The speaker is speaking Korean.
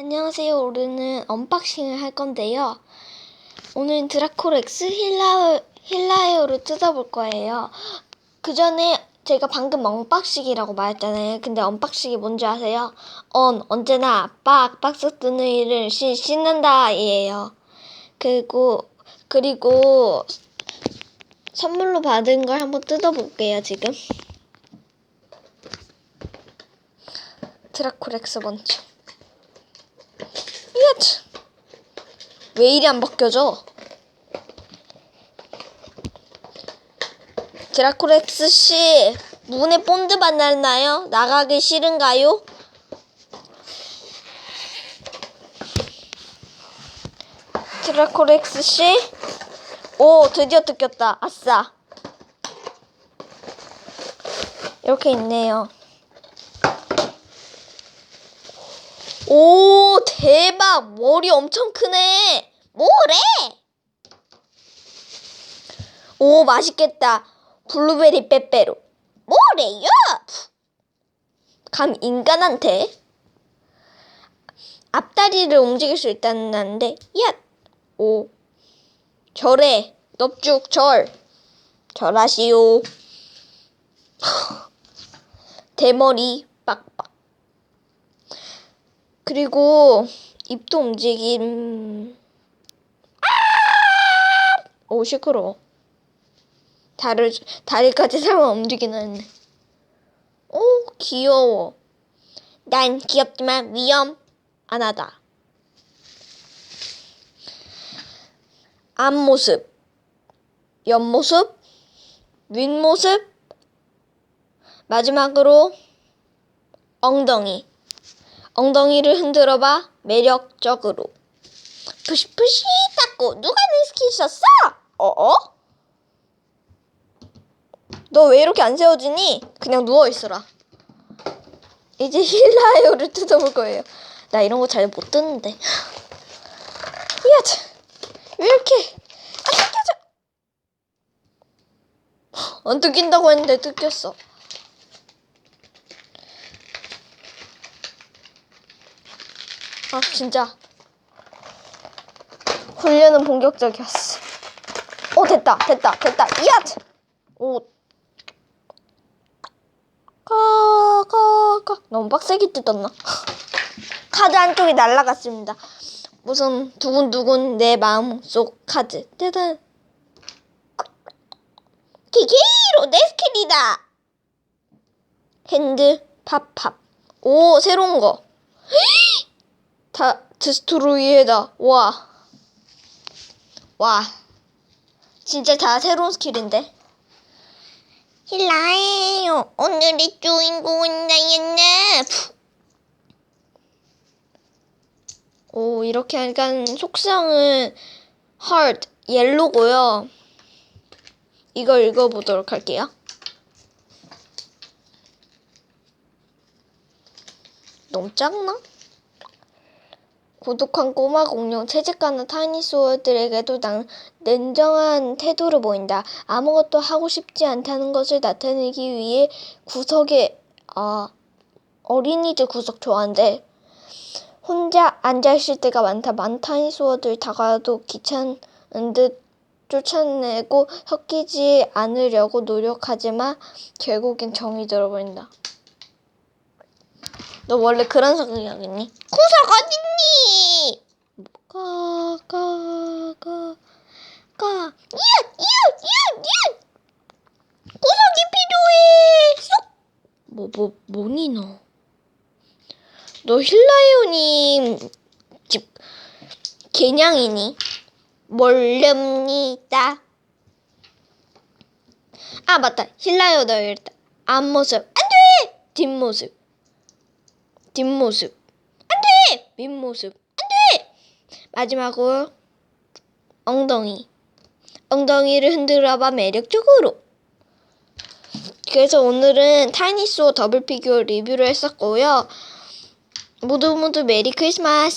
안녕하세요. 오늘은 언박싱을 할 건데요. 오늘은 드라코렉스 힐라, 힐라에어를 뜯어볼 거예요. 그 전에 제가 방금 언박싱이라고 말했잖아요. 근데 언박싱이 뭔지 아세요? 언, 언제나 빡, 박스 뜨는 일을 신, 신난다, 예요. 그리고, 그리고 선물로 받은 걸 한번 뜯어볼게요, 지금. 드라코렉스 먼저. 이야, 왜 이리 안 벗겨져? 드라코렉스 씨, 문에 본드 만났나요? 나가기 싫은가요? 드라코렉스 씨, 오 드디어 뜯겼다. 아싸. 이렇게 있네요. 오 대박 머리 엄청 크네 뭐래? 오 맛있겠다. 블루베리 빼빼로. 뭐래요? 감 인간한테? 앞다리를 움직일 수 있다는데 얏오. 절해 넙죽 절. 절하시오. 대머리 빡빡. 그리고 입도 움직임. 아! 오 시끄러. 다리 다리까지 살만 움직이는. 오 귀여워. 난 귀엽지만 위험 안 하다. 앞모습, 옆모습, 윗모습, 마지막으로 엉덩이. 엉덩이를 흔들어봐 매력적으로 푸시푸시 닦고 누가 내 시키셨어? 어 어? 너 왜 이렇게 안 세워지니? 그냥 누워있어라. 이제 힐라이오를 뜯어볼 거예요. 나 이런 거 잘못 뜯는데. 이야 왜 이렇게 안 뜯겨져. 안 뜯긴다고 했는데 뜯겼어. 아 진짜. 훈련은 본격적이었어. 오 됐다 됐다 됐다 이야 오 가 가 가 너무 빡세게 뜯었나? 카드 한쪽이 날라갔습니다. 무슨 두근두근 내 마음 속 카드 대단 기계로 내 스킬이다. 핸드 팝팝 오 새로운 거. 다 드스트로이에다 와. 와. 진짜 다 새로운 스킬인데. 힐라예요. 오늘의 주인공은 나였네. 오, 이렇게 약간 속성은 hard, 옐로고요. 이걸 읽어보도록 할게요. 너무 작나? 고독한 꼬마 공룡 채집가는 타이니소어들에게도 난, 냉정한 태도를 보인다. 아무것도 하고 싶지 않다는 것을 나타내기 위해 구석에 아 어린이들 구석 좋아한대. 혼자 앉아 있을 때가 많다. 많은 타이니소어들 다가도 귀찮은 듯 쫓아내고 섞이지 않으려고 노력하지만 결국엔 정이 들어버린다. 너 원래 그런 성격이니? 구석 어딨니? 가, 가, 가, 가. 이웃, 이웃, 이웃, 이웃! 구석이 필요해! 쏙! 뭐, 뭐, 뭐니, 너? 너 힐라이오님 집 개냥이니? 모릅니다. 아, 맞다. 힐라이오 너 일단 앞모습. 안 돼! 뒷모습. 뒷모습 안돼 밑모습 안 돼 마지막으로 엉덩이 엉덩이를 흔들어봐 매력적으로 그래서 오늘은 타이니스워 더블 피규어 리뷰를 했었고요. 모두 모두 메리 크리스마스